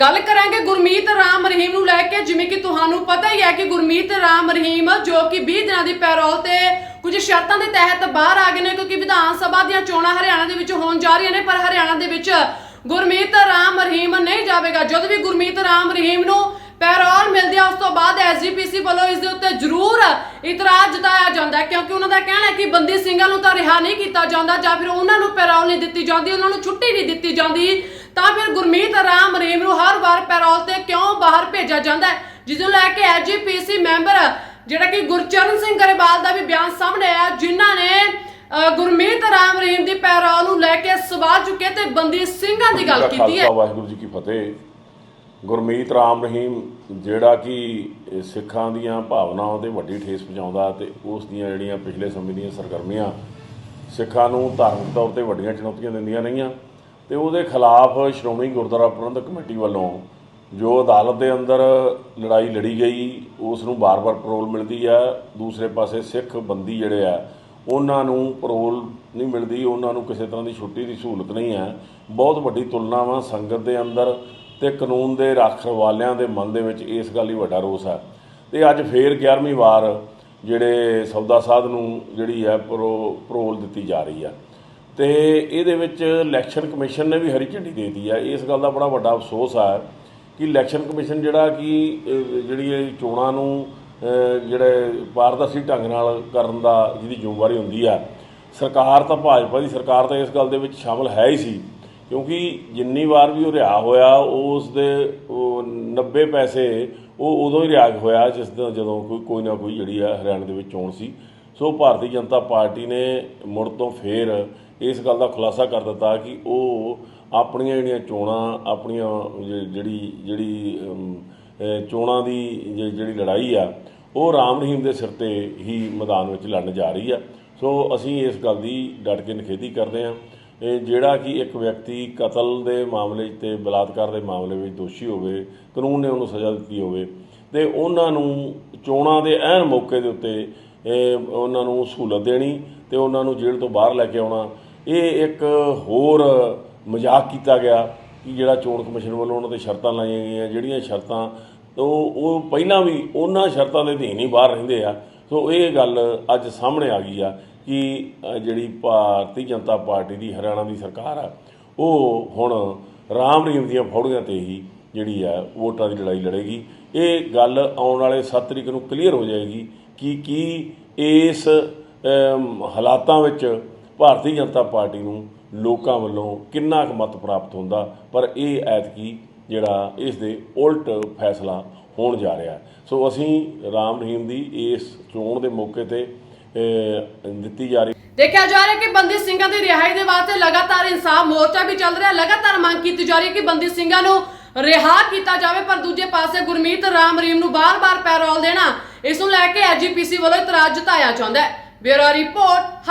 ਗੱਲ ਕਰਾਂਗੇ ਗੁਰਮੀਤ ਰਾਮ ਰਹੀਮ ਨੂੰ ਲੈ ਕੇ, ਜਿਵੇਂ ਕਿ ਤੁਹਾਨੂੰ ਪਤਾ ਹੀ ਹੈ ਕਿ ਗੁਰਮੀਤ ਰਾਮ ਰਹੀਮ ਜੋ ਕਿ 20 ਦਿਨਾਂ ਦੀ ਪੈਰੋਲ ਤੇ ਕੁਝ ਸ਼ਰਤਾਂ ਦੇ ਤਹਿਤ ਬਾਹਰ ਆ ਗਏ ਨੇ, ਕਿਉਂਕਿ ਵਿਧਾਨ ਸਭਾ ਦੀਆਂ ਚੋਣਾਂ ਹਰਿਆਣਾ ਦੇ ਵਿੱਚ ਹੋਣ ਜਾ ਰਹੀਆਂ ਨੇ, ਪਰ ਹਰਿਆਣਾ ਦੇ ਵਿੱਚ ਗੁਰਮੀਤ ਰਾਮ ਰਹੀਮ ਨਹੀਂ ਜਾਵੇਗਾ। ਜਦ ਵੀ ਗੁਰਮੀਤ ਰਾਮ ਰਹੀਮ ਨੂੰ ਪੈਰੋਲ ਮਿਲਦੀ ਹੈ, ਉਸ ਤੋਂ ਬਾਅਦ ਐਸਜੀਪੀਸੀ ਵੱਲੋਂ ਇਸ ਦੇ ਉੱਤੇ ਜ਼ਰੂਰ ਇਤਰਾਜ਼ ਜਤਾਇਆ ਜਾਂਦਾ ਕਿਉਂਕਿ ਉਹਨਾਂ ਦਾ ਕਹਿਣਾ ਹੈ ਕਿ ਬੰਦੀ ਸਿੰਘਾਂ ਨੂੰ ਤਾਂ ਰਿਹਾ ਨਹੀਂ ਕੀਤਾ ਜਾਂਦਾ, ਜਾਂ ਫਿਰ ਉਹਨਾਂ ਨੂੰ ਪੈਰੋਲ ਨਹੀਂ ਦਿੱਤੀ ਜਾਂਦੀ, ਉਹਨਾਂ ਨੂੰ ਛੁੱਟੀ ਨਹੀਂ ਦਿੱਤੀ ਜਾਂਦੀ। ਤਾਂ ਫਿਰ ਗੁਰਮੀਤ ਰਾਮ ਰਹੀਮ ਨੂੰ ਹਰ ਵਾਰ ਪੈਰੋਲ ਤੇ ਕਿਉਂ ਬਾਹਰ ਭੇਜਿਆ ਜਾਂਦਾ ਹੈ? ਜਿਸ ਨੂੰ ਲੈ ਕੇ ਐਸਜੀਪੀਸੀ ਮੈਂਬਰ ਜਿਹੜਾ ਕਿ ਗੁਰਚਰਨ ਸਿੰਘ ਗਰੇਵਾਲ ਦਾ ਵੀ ਬਿਆਨ ਸਾਹਮਣੇ ਆਇਆ ਜਿਨ੍ਹਾਂ ਨੇ ਗੁਰਮੀਤ ਰਾਮ ਰਹੀਮ ਦੀ ਪੈਰੋਲ ਨੂੰ ਲੈ ਕੇ ਸਵਾਲ ਚੁੱਕੇ ਤੇ ਬੰਦੀ ਸਿੰਘਾਂ ਦੀ ਗੱਲ ਕੀਤੀ ਹੈ। ਵਾਹਿਗੁਰੂ ਜੀ ਕੀ ਫਤਿਹ। ਗੁਰਮੀਤ ਰਾਮ ਰਹੀਮ ਜਿਹੜਾ ਕਿ ਸਿੱਖਾਂ ਦੀਆਂ ਭਾਵਨਾਵਾਂ ਤੇ ਵੱਡੀ ਠੇਸ ਪਹੁੰਚਾਉਂਦਾ ਤੇ ਉਸ ਦੀਆਂ ਜਿਹੜੀਆਂ ਪਿਛਲੇ ਸਮੇਂ ਦੀਆਂ ਸਰਗਰਮੀਆਂ ਸਿੱਖਾਂ ਨੂੰ ਧਾਰਮਿਕ ਤੌਰ ਤੇ ਵੱਡੀਆਂ ਚੁਣੌਤੀਆਂ ਦਿੰਦੀਆਂ ਰਹੀਆਂ। ਤੇ ਉਹਦੇ ਖਿਲਾਫ ਸ਼੍ਰੋਮਣੀ ਗੁਰਦੁਆਰਾ ਪ੍ਰਬੰਧਕ ਕਮੇਟੀ ਵੱਲੋਂ ਜੋ ਅਦਾਲਤ ਦੇ ਅੰਦਰ ਲੜਾਈ ਲੜੀ ਗਈ ਉਸ ਨੂੰ ਬਾਰ-ਬਾਰ ਪਰੋਲ ਮਿਲਦੀ ਆ, ਦੂਸਰੇ ਪਾਸੇ ਸਿੱਖ ਬੰਦੀ ਜਿਹੜੇ ਆ, ਉਹਨਾਂ ਨੂੰ ਪਰੋਲ ਨਹੀਂ ਮਿਲਦੀ, ਉਹਨਾਂ ਨੂੰ ਕਿਸੇ ਤਰ੍ਹਾਂ ਦੀ ਛੁੱਟੀ ਦੀ ਸਹੂਲਤ ਨਹੀਂ ਹੈ। ਬਹੁਤ ਵੱਡੀ ਤੁਲਨਾ ਵਾ ਸੰਗਤ ਦੇ ਅੰਦਰ ਤੇ ਕਾਨੂੰਨ ਦੇ ਰੱਖਵਾਲਿਆਂ ਦੇ ਮਨ ਦੇ ਵਿੱਚ ਇਸ ਗੱਲ ਲਈ ਵੱਡਾ ਰੋਸ ਹੈ ਤੇ ਅੱਜ ਫੇਰ 11ਵੀਂ ਵਾਰ ਜਿਹੜੇ ਸੌਦਾ ਸਾਧ ਨੂੰ ਜਿਹੜੀ ਹੈ ਪਰੋ ਪਰੋਲ ਦਿੱਤੀ ਜਾ ਰਹੀ ਹੈ ਤੇ ਇਹਦੇ ਵਿੱਚ ਇਲੈਕਸ਼ਨ ਕਮਿਸ਼ਨ ਨੇ ਵੀ ਹਰੀ ਝੰਡੀ ਦੇ ਦਿੱਤੀ ਹੈ ਇਸ ਗੱਲ ਦਾ ਬੜਾ ਵੱਡਾ ਅਫਸੋਸ ਹੈ ਕਿ ਇਲੈਕਸ਼ਨ ਕਮਿਸ਼ਨ ਜਿਹੜਾ ਕਿ ਜਿਹੜੀ ਇਹ ਚੋਣਾਂ ਨੂੰ ਅਹ, ਜਿਹੜੇ ਪਾਰਦਰਸ਼ੀ ਢੰਗ ਨਾਲ ਕਰਨ ਦਾ ਜਿਹਦੀ ਜ਼ਿੰਮੇਵਾਰੀ ਹੁੰਦੀ ਆ ਸਰਕਾਰ ਤਾਂ ਭਾਜਪਾ ਦੀ ਸਰਕਾਰ ਤਾਂ ਇਸ ਗੱਲ ਦੇ ਵਿੱਚ ਸ਼ਾਮਲ ਹੈ ਹੀ ਸੀ। ਕਿਉਂਕਿ ਜਿੰਨੀ ਵਾਰ ਵੀ ਉਹ ਰਿਹਾ ਹੋਇਆ ਉਸ ਦੇ ਉਹ 90 ਪੈਸੇ ਉਹ ਉਦੋਂ ਹੀ ਰਿਆਗ ਹੋਇਆ ਜਿਸ ਦਾ ਜਦੋਂ ਕੋਈ ਕੋਈ ਨਾ ਕੋਈ ਜਿਹੜੀ ਆ ਹਰਿਆਣਾ ਦੇ ਵਿੱਚ ਚੋਣ ਸੀ। ਸੋ ਭਾਰਤੀ ਜਨਤਾ ਪਾਰਟੀ ਨੇ ਮੁੜ ਤੋਂ ਫੇਰ ਇਸ ਗੱਲ ਦਾ ਖੁਲਾਸਾ ਕਰ ਦਿੱਤਾ ਕਿ ਉਹ ਆਪਣੀਆਂ ਜਿਹੜੀਆਂ ਚੋਣਾਂ, ਆਪਣੀਆਂ ਜਿਹੜੀ ਜਿਹੜੀ ਚੋਣਾਂ ਦੀ ਜ- ਜਿਹੜੀ ਲੜਾਈ ਆ, ਉਹ ਰਾਮ ਰਹੀਮ ਦੇ ਸਿਰ ਤੇ ਹੀ ਮੈਦਾਨ ਵਿੱਚ ਲੜਨ ਜਾ ਰਹੀ ਆ। ਸੋ ਅਸੀਂ ਇਸ ਗੱਲ ਦੀ ਡਟ ਕੇ ਨਿਖੇਧੀ ਕਰਦੇ ਹਾਂ। ਇਹ ਜਿਹੜਾ ਕਿ ਇੱਕ ਵਿਅਕਤੀ ਕਤਲ ਦੇ ਮਾਮਲੇ 'ਚ ਤੇ ਬਲਾਤਕਾਰ ਦੇ ਮਾਮਲੇ ਵਿੱਚ ਦੋਸ਼ੀ ਹੋਵੇ, ਕਾਨੂੰਨ ਨੇ ਉਹਨੂੰ ਸਜ਼ਾ ਦਿੱਤੀ ਹੋਵੇ ਤੇ ਉਹਨਾਂ ਨੂੰ ਚੋਣਾਂ ਦੇ ਐਨ ਮੌਕੇ ਦੇ ਉੱਤੇ ਉਹਨਾਂ ਨੂੰ ਸਹੂਲਤ ਦੇਣੀ ਤੇ ਉਹਨਾਂ ਨੂੰ ਜੇਲ੍ਹ ਤੋਂ ਬਾਹਰ ਲੈ ਕੇ ਆਉਣਾ। ਇਹ ਇੱਕ ਹੋਰ ਮਜ਼ਾਕ ਕੀਤਾ ਗਿਆ ਕਿ ਜਿਹੜਾ ਚੋਣ ਕਮਿਸ਼ਨ ਵੱਲੋਂ ਉਹਨਾਂ ਤੇ ਸ਼ਰਤਾਂ ਲਾਈਆਂ ਗਈਆਂ, ਜਿਹੜੀਆਂ ਸ਼ਰਤਾਂ ਉਹ ਉਹ ਪਹਿਲਾਂ ਵੀ ਉਹਨਾਂ ਸ਼ਰਤਾਂ ਦੇ ਅਧੀਨ ਹੀ ਬਾਹਰ ਰਹਿੰਦੇ ਆ। ਸੋ ਇਹ ਗੱਲ ਅੱਜ ਸਾਹਮਣੇ ਆ ਗਈ ਆ ਕਿ ਜਿਹੜੀ ਭਾਰਤੀ ਜਨਤਾ ਪਾਰਟੀ ਦੀ ਹਰਿਆਣਾ ਦੀ ਸਰਕਾਰ ਆ, ਉਹ ਹੁਣ ਰਾਮ ਰਹੀਮ ਦੀਆਂ ਫੌੜੀਆਂ ਤੇ ਹੀ ਜਿਹੜੀ ਆ ਵੋਟਾਂ ਦੀ ਲੜਾਈ ਲੜੇਗੀ। ਇਹ ਗੱਲ ਆਉਣ ਵਾਲੇ 7 ਤਰੀਕ ਨੂੰ ਕਲੀਅਰ ਹੋ ਜਾਏਗੀ ਕਿ ਕੀ ਇਸ ਹਾਲਾਤਾਂ ਵਿੱਚ ਭਾਰਤੀ ਜਨਤਾ ਪਾਰਟੀ ਨੂੰ ਲੋਕਾਂ ਵੱਲੋਂ ਕਿੰਨਾ ਕੁ ਮਤ ਪ੍ਰਾਪਤ ਹੁੰਦਾ, ਪਰ ਇਹ ਐਤਕੀ ਜਿਹੜਾ ਇਸ ਦੇ ਉਲਟ ਫੈਸਲਾ ਹੋਣ ਜਾ ਰਿਹਾ ਸੋ ਅਸੀਂ ਰਾਮ ਰਹੀਮ ਦੀ ਇਸ ਚੋਣ ਦੇ ਮੌਕੇ ਤੇ ਦਿੱਤੀ ਜਾ ਰਹੀ ਦੇਖਿਆ ਜਾ ਰਿਹਾ ਕਿ ਬੰਦੀ ਸਿੰਘਾਂ ਦੀ ਰਿਹਾਈ ਦੇ ਵਾਸਤੇ ਲਗਾਤਾਰ ਇਨਸਾਫ ਮੋਰਚਾ ਵੀ ਚੱਲ ਰਿਹਾ। ਲਗਾਤਾਰ ਮੰਗ ਕੀਤੀ ਜਾ ਰਹੀ ਹੈ ਕਿ ਬੰਦੀ ਸਿੰਘਾਂ ਨੂੰ ਰਿਹਾ ਕੀਤਾ ਜਾਵੇ, ਪਰ ਦੂਜੇ ਪਾਸੇ ਗੁਰਮੀਤ ਰਾਮ ਰਹੀਮ ਨੂੰ ਬਾਰ-ਬਾਰ ਪੈਰੋਲ ਦੇਣਾ ਇਸ ਨੂੰ ਲੈ ਕੇ ਐਜੀਪੀਸੀ ਵੱਲੋਂ ਇਤਰਾਜ਼ ਜਤਾਇਆ ਜਾਂਦਾ ਹੈ। Bureau report